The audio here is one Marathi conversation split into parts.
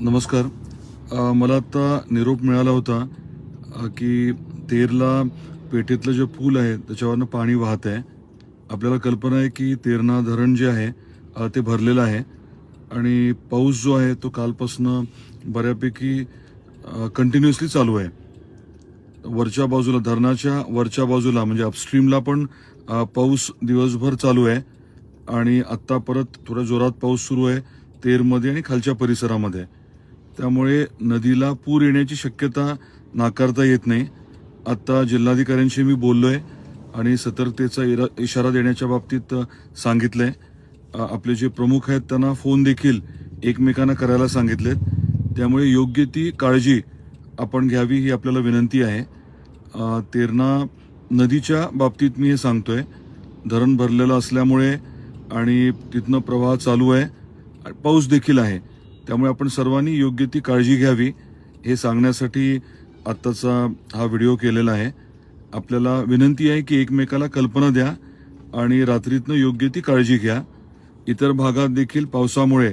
नमस्कार. मला आत्ता निरोप मिळाला होता की तेरला पेठेतलं जे पूल आहे त्याच्यावरनं पाणी वाहत आहे. आपल्याला कल्पना आहे की तेरणा धरण जे आहे ते भरलेलं आहे. आणि पाऊस जो आहे तो कालपासनं बऱ्यापैकी कंटिन्युअसली चालू आहे. वरच्या बाजूला धरणाच्या वरच्या बाजूला म्हणजे अपस्ट्रीमला पण पाऊस दिवसभर चालू आहे. आणि आत्ता परत थोड्या जोरात पाऊस सुरू आहे तेरमध्ये आणि खालच्या परिसरामध्ये. त्यामुळे नदीला पूर येण्याची शक्यता नाकारता येत नाही. आत्ता जिल्हाधिकाऱ्यांशी मी बोललो आहे आणि सतर्कतेचा इरा इशारा देण्याच्या बाबतीत सांगितलं सांगितलंय. आपले जे प्रमुख आहेत त्यांना फोन देखील एकमेकांना करायला सांगितलेत. त्यामुळे योग्य ती काळजी आपण घ्यावी ही आपल्याला विनंती आहे. तेरणा नदीच्या बाबतीत मी हे सांगतोय. धरण भरलेलं असल्यामुळे आणि तिथनं प्रवाह चालू आहे. पाऊस देखील आहे. त्यामुळे आपण सर्वांनी योग्य ती काळजी घ्यावी हे सांगण्यासाठी आत्ताचा हा व्हिडिओ केलेला आहे. आपल्याला विनंती आहे की एकमेकाला कल्पना द्या आणि रात्रीतनं योग्य ती काळजी घ्या. इतर भागात देखील पावसामुळे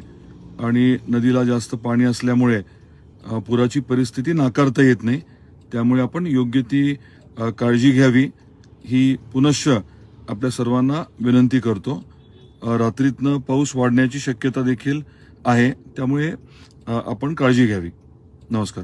आणि नदीला जास्त पाणी असल्यामुळे पुराची परिस्थिती नाकारता येत नाही. त्यामुळे आपण योग्य ती काळजी घ्यावी. ही पुनश्च आपल्या सर्वांना विनंती करतो. रात्रीतनं पाऊस वाढण्याची शक्यता देखील आहे. त्यामुळे आपण काळजी घ्यावी. नमस्कार.